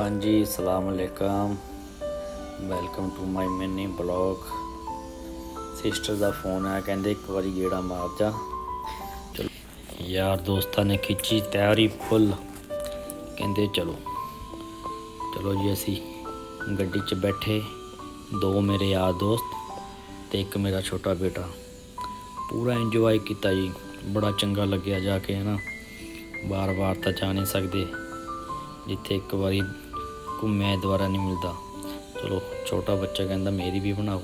ਹਾਂਜੀ ਸਲਾਮ ਅਲੈਕਮ। Welcome to my mini blog. Sister the phone ਆਇਆ, ਕਹਿੰਦੇ ਇੱਕ ਵਾਰੀ ਗੇੜਾ ਮਾਰ ਜਾ। ਚਲੋ। ਯਾਰ, ਦੋਸਤਾਂ ਨੇ ਖਿੱਚੀ ਤਿਆਰੀ ਫੁੱਲ। ਕਹਿੰਦੇ ਚਲੋ। ਚਲੋ ਜੀ, ਅਸੀਂ ਗੱਡੀ 'ਚ ਬੈਠੇ। ਦੋ ਮੇਰੇ ਯਾਰ ਦੋਸਤ ਤੇ ਇੱਕ ਮੇਰਾ ਛੋਟਾ ਬੇਟਾ। ਪੂਰਾ ਇੰਜੋਏ ਕੀਤਾ ਜੀ। ਬੜਾ ਚੰਗਾ ਲੱਗਿਆ ਜਾ ਕੇ ਹੈ ਨਾ ਬਾਰ-ਬਾਰ ਤਾਂ ਜਾ ਨਹੀਂ ਸਕਦੇ। ਜਿੱਥੇ ਇੱਕ ਵਾਰੀ ਘੁੰਮਿਆ ਦੁਬਾਰਾ ਨਹੀਂ ਮਿਲਦਾ। ਚਲੋ, ਛੋਟਾ ਬੱਚਾ ਕਹਿੰਦਾ, ਮੇਰੀ ਵੀ ਬਣਾਓ।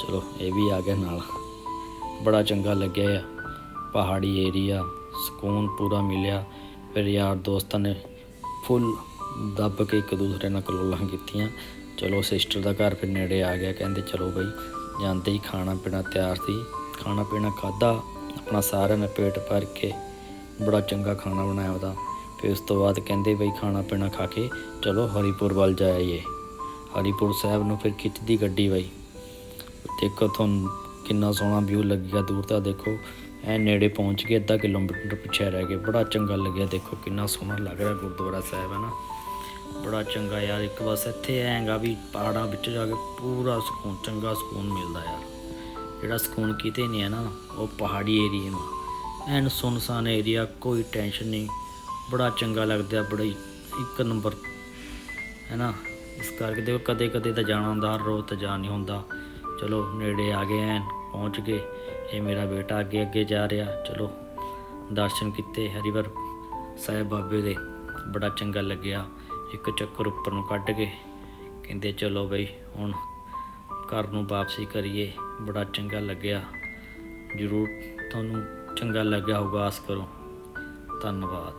ਚਲੋ, ਇਹ ਵੀ ਆ ਗਿਆ ਨਾਲ। ਬੜਾ ਚੰਗਾ ਲੱਗਿਆ ਆ। ਪਹਾੜੀ ਏਰੀਆ, ਸਕੂਨ ਪੂਰਾ ਮਿਲਿਆ। ਫਿਰ ਯਾਰ ਦੋਸਤਾਂ ਨੇ ਫੁੱਲ ਦੱਬ ਕੇ ਇੱਕ ਦੂਸਰੇ ਨਾਲ ਕਲੋਲਾਂ ਕੀਤੀਆਂ। ਚਲੋ, ਸਿਸਟਰ ਦਾ ਘਰ ਫਿਰ ਨੇੜੇ ਆ ਗਿਆ। ਕਹਿੰਦੇ, ਚਲੋ ਬਈ, ਜਾਂਦੇ ਹੀ ਖਾਣਾ ਪੀਣਾ ਤਿਆਰ ਸੀ। ਖਾਣਾ ਪੀਣਾ ਖਾਦਾ ਆਪਣਾ ਸਾਰਿਆਂ ਨੇ ਪੇਟ ਭਰ ਕੇ। ਬੜਾ ਚੰਗਾ ਖਾਣਾ ਬਣਾਇਆ ਉਹਦਾ। ਫਿਰ ਉਸ ਤੋਂ ਬਾਅਦ ਕਹਿੰਦੇ ਬਈ ਖਾਣਾ ਪੀਣਾ ਖਾ ਕੇ ਚਲੋ ਹਰੀਪੁਰ ਵੱਲ ਜਾਈਏ। ਹਰੀਪੁਰ ਸਾਹਿਬ ਨੂੰ ਫਿਰ ਖਿੱਚਦੀ ਗੱਡੀ ਬਾਈ। ਦੇਖੋ ਤੁਹਾਨੂੰ ਕਿੰਨਾ ਸੋਹਣਾ ਵਿਊ ਲੱਗੇਗਾ ਦੂਰ ਤਾਂ ਦੇਖੋ। ਐ ਨੇੜੇ ਪਹੁੰਚ ਗਏ ਅੱਧਾ ਕਿਲੋਮੀਟਰ ਪਿੱਛੇ ਰਹਿ ਗਏ। ਬੜਾ ਚੰਗਾ ਲੱਗਿਆ, ਦੇਖੋ ਕਿੰਨਾ ਸੋਹਣਾ ਲੱਗ ਰਿਹਾ ਗੁਰਦੁਆਰਾ ਸਾਹਿਬ ਹੈ ਨਾ ਬੜਾ ਚੰਗਾ ਯਾਰ, ਇੱਕ ਬਸ ਇੱਥੇ ਐਂਗਾ ਵੀ ਪਹਾੜਾਂ ਵਿੱਚ ਜਾ ਕੇ ਪੂਰਾ ਸਕੂਨ, ਚੰਗਾ ਸਕੂਨ ਮਿਲਦਾ ਯਾਰ। ਜਿਹੜਾ ਸਕੂਨ ਕਿਤੇ ਨਹੀਂ ਹੈ ਨਾ, ਉਹ ਪਹਾੜੀ ਏਰੀਏ ਨੂੰ। ਐਨ ਸੁਨਸਾਨ ਏਰੀਆ, ਕੋਈ ਟੈਨਸ਼ਨ ਨਹੀਂ। ਬੜਾ ਚੰਗਾ ਲੱਗਦਾ, ਬੜਾ ਇੱਕ ਨੰਬਰ ਹੈ ਨਾ ਇਸ ਕਰਕੇ ਦੇਖੋ ਕਦੇ ਕਦੇ ਤਾਂ ਜਾਣਾ ਹੁੰਦਾ, ਹਰ ਰੋਜ਼ ਤਾਂ ਜਾ ਨਹੀਂ ਹੁੰਦਾ। ਚਲੋ, ਨੇੜੇ ਆ ਗਏ ਐਨ, ਪਹੁੰਚ ਗਏ। ਇਹ ਮੇਰਾ ਬੇਟਾ ਅੱਗੇ ਅੱਗੇ ਜਾ ਰਿਹਾ। ਚਲੋ, ਦਰਸ਼ਨ ਕੀਤੇ ਹਰੀਵਰ ਸਾਹਿਬ ਬਾਬੇ ਦੇ। ਬੜਾ ਚੰਗਾ ਲੱਗਿਆ। ਇੱਕ ਚੱਕਰ ਉੱਪਰ ਨੂੰ ਕੱਢ ਕੇ ਕਹਿੰਦੇ, ਚਲੋ ਬਈ, ਹੁਣ ਘਰ ਨੂੰ ਵਾਪਸੀ ਕਰੀਏ। ਬੜਾ ਚੰਗਾ ਲੱਗਿਆ। ਜ਼ਰੂਰ ਤੁਹਾਨੂੰ ਚੰਗਾ ਲੱਗਿਆ ਹੋਊਗਾ, ਆਸ ਕਰੋ। ਧੰਨਵਾਦ।